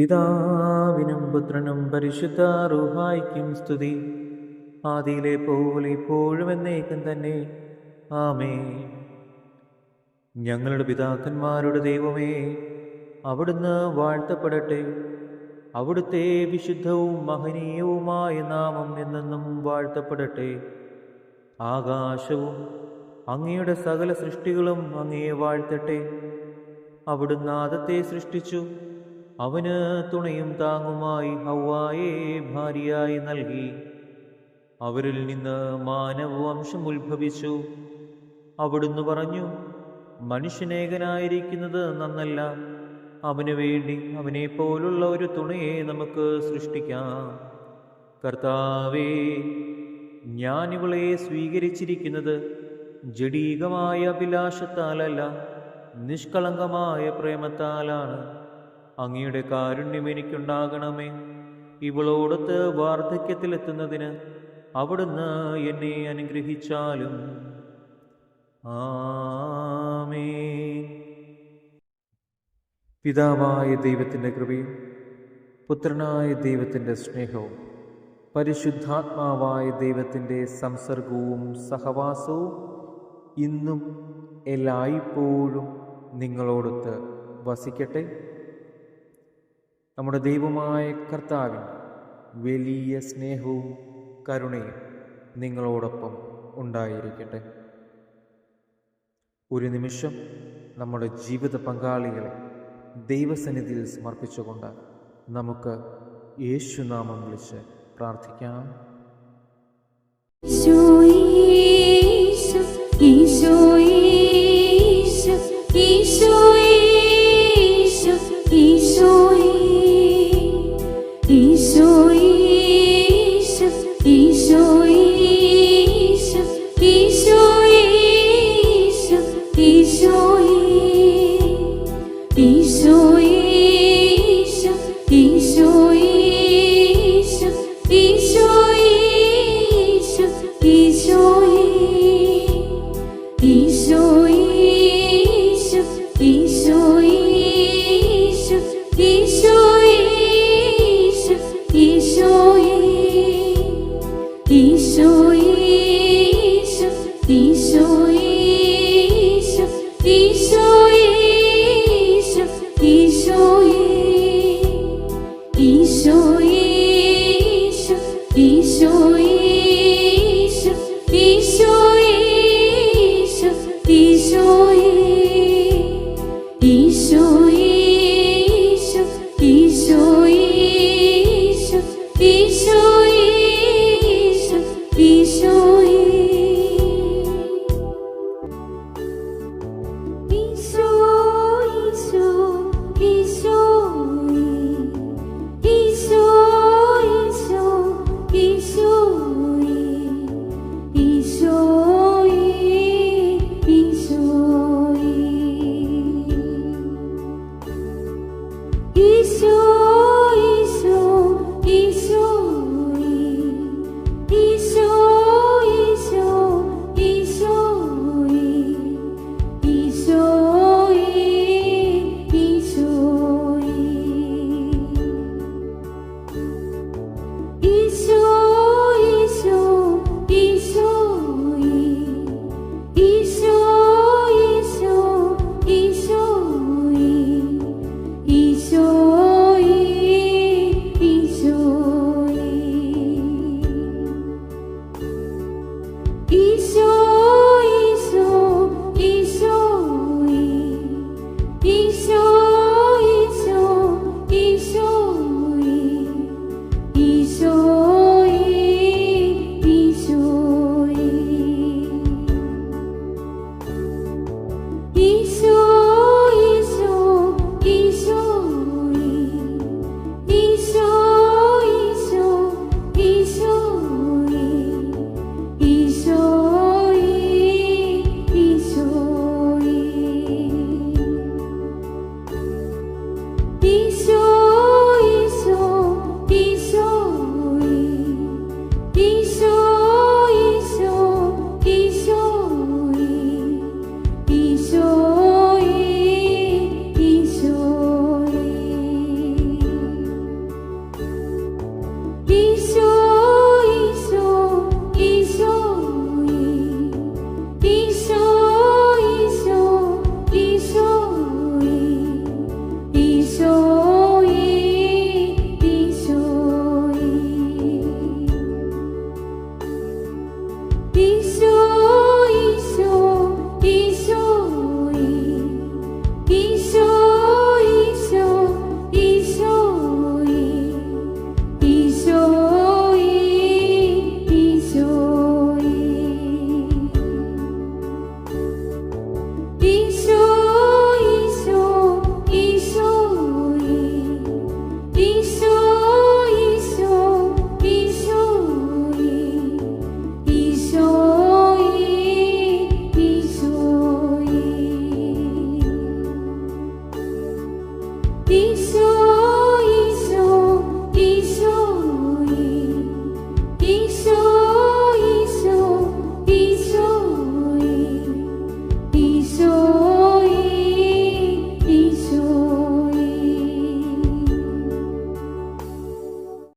പിതാവിനും പുത്രനും പരിശുദ്ധ റുഹായിക്കും സ്തുതി. ആദിയിലെ പോലെ ഇപ്പോഴും എന്നേക്കും തന്നെ. ആമേ ഞങ്ങളുടെ പിതാക്കന്മാരുടെ ദൈവമേ അവിടുന്ന് വാഴ്ത്തപ്പെടട്ടെ. അവിടുത്തെ വിശുദ്ധവും മഹനീയവുമായ നാമം എന്നെന്നും വാഴ്ത്തപ്പെടട്ടെ. ആകാശവും അങ്ങയുടെ സകല സൃഷ്ടികളും അങ്ങയെ വാഴ്ത്തട്ടെ. അവിടുന്ന് ആദത്തെ സൃഷ്ടിച്ചു. അവന് തുണയും താങ്ങുമായി ഹൗവായെ ഭാര്യയായി നൽകി. അവരിൽ നിന്ന് മാനവവംശം ഉത്ഭവിച്ചു. അവിടുന്ന് പറഞ്ഞു മനുഷ്യനേകനായിരിക്കുന്നത് നന്നല്ല. അവന് വേണ്ടി അവനെ പോലുള്ള ഒരു തുണയെ നമുക്ക് സൃഷ്ടിക്കാം. കർത്താവേ ഞാനിവളെ സ്വീകരിച്ചിരിക്കുന്നത് ജഡീകമായ അഭിലാഷത്താലല്ല നിഷ്കളങ്കമായ പ്രേമത്താലാണ്. അങ്ങയുടെ കാരുണ്യം എനിക്കുണ്ടാകണമേ. ഇവളോടൊത്ത് വാർദ്ധക്യത്തിലെത്തുന്നതിന് അവിടുന്ന് എന്നെ അനുഗ്രഹിച്ചാലും. ആമേ പിതാവായ ദൈവത്തിന്റെ കൃപയും പുത്രനായ ദൈവത്തിന്റെ സ്നേഹവും പരിശുദ്ധാത്മാവായ ദൈവത്തിന്റെ സംസർഗവും സഹവാസവും ഇന്നും എല്ലായ്പ്പോഴും നിങ്ങളോടൊത്ത് വസിക്കട്ടെ. നമ്മുടെ ദൈവമായ കർത്താവിന്റെ വലിയ സ്നേഹവും കരുണയും നിങ്ങളോടൊപ്പം ഉണ്ടായിരിക്കട്ടെ. ഒരു നിമിഷം നമ്മുടെ ജീവിത പങ്കാളികളെ ദൈവസന്നിധിയിൽ സമർപ്പിച്ചുകൊണ്ട് നമുക്ക് യേശുനാമം വിളിച്ച് പ്രാർത്ഥിക്കാം. ഈശോ ഈശോ ഈശോ ഈശോ Isso